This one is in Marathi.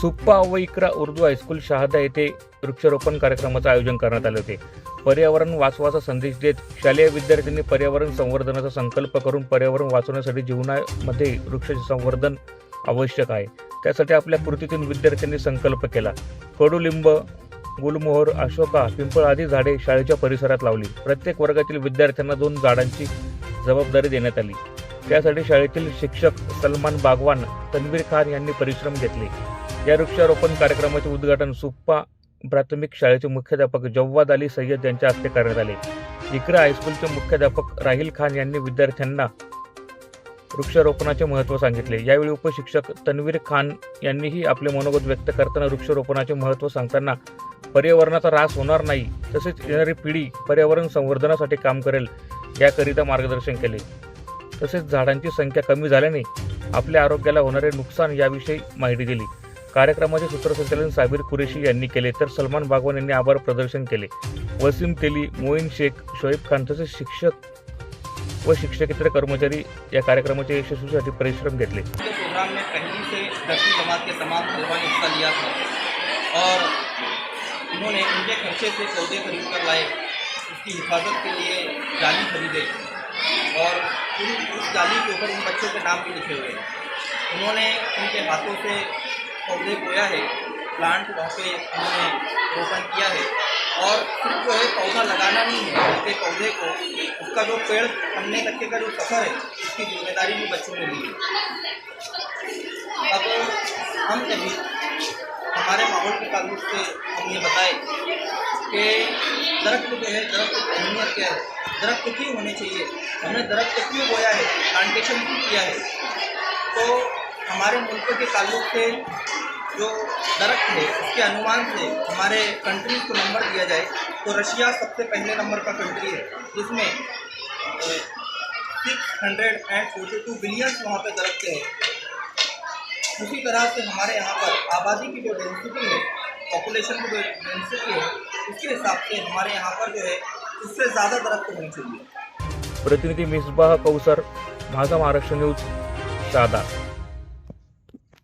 सुप्पा व इकरा उर्दू हायस्कूल शहादा येथे वृक्षारोपण कार्यक्रमाचं आयोजन करण्यात आले होते. पर्यावरण वाचवाचा संदेश देत शालेय विद्यार्थ्यांनी पर्यावरण संवर्धनाचा संकल्प करून पर्यावरण वाचवण्यासाठी जीवनामध्ये वृक्षाचे संवर्धन आवश्यक आहे. त्यासाठी आपल्या कृतीतून विद्यार्थ्यांनी संकल्प केला. कडुलिंब गुलमोहर अशोका पिंपळ आदी झाडे शाळेच्या परिसरात लावली. प्रत्येक वर्गातील विद्यार्थ्यांना दोन झाडांची जबाबदारी देण्यात आली. त्यासाठी शाळेतील शिक्षक सलमान बागवान तन्वीर खान यांनी परिश्रम घेतले. या वृक्षारोपण कार्यक्रमाचे उद्घाटन सुप्पा प्राथमिक शाळेचे मुख्याध्यापक जव्वाद अली सय्यद यांच्या हस्ते करण्यात आले. इकरा हायस्कूलचे मुख्याध्यापक राहिल खान यांनी विद्यार्थ्यांना वृक्षारोपणाचे महत्त्व सांगितले. यावेळी उपशिक्षक तन्वीर खान यांनीही आपले मनोगत व्यक्त करताना वृक्षारोपणाचे महत्त्व सांगताना पर्यावरणाचा ऱ्हास होणार नाही तसेच येणारी पिढी पर्यावरण संवर्धनासाठी काम करेल याकरिता मार्गदर्शन केले. तसेच झाडांची संख्या कमी झाल्याने आपल्या आरोग्याला होणारे नुकसान याविषयी माहिती दिली. कार्यक्रमाचे सूत्रसंचालन साबिर कुरेशी यांनी केले तर सलमान बागवान यांनी आभार प्रदर्शन केले. वसीम तेली मोईन शेख शोएब खान तसेच शिक्षक व शिक्षकेतर कर्मचारी या कार्यक्रमाच्या यशस्वीसाठी परिश्रम घेतले. प्रोग्राम में पहली से दसवीं जमात के तमाम तलबा ने हिस्सा लिया था. और इन्होंने उनके खर्चे से पौधे खरीद कर लाए। उसकी हिफाजत के लिए जाली खरीदे। और उन उस जाली के ऊपर उन बच्चों के नाम भी लिखे हुए। उन्होंने उनके हाथों से पौधे बोया है प्लांट वहाँ पे उन्होंने रोपण किया है। और सिर्फ़ जो है पौधा लगाना नहीं है, बल्कि पौधे को, उसका जो पेड़ बनने तक के जो सफ़र है, उसकी ज़िम्मेदारी भी बच्चों ने ली है। अब हम कभी हमारे माहौल के ताल्लुक से हम बताए कि दरख्त जो है, दरख्त की अहमियत क्या है? दरख्त क्यों होने चाहिए? हमने दरख्त क्यों बोया है? प्लांटेशन क्यों किया है? तो हमारे मुल्क के ताल्लुक से जो दरख्त है उसके अनुमान से हमारे कंट्रीज़ को नंबर दिया जाए तो रशिया सबसे पहले नंबर का कंट्री है, जिसमें six hundred and forty two billions वहाँ पे दरख्त हैं। उसी तरह से हमारे यहाँ पर आबादी की जो डेंसिटी है पॉपुलेशन की जो डेंसिटी है, उसके हिसाब से हमारे यहाँ पर जो है, उससे ज़्यादा दरख्त होने चाहिए। प्रतिनिधि मिसबाह कौसर माझा महाराष्ट्र न्यूज़ शहादा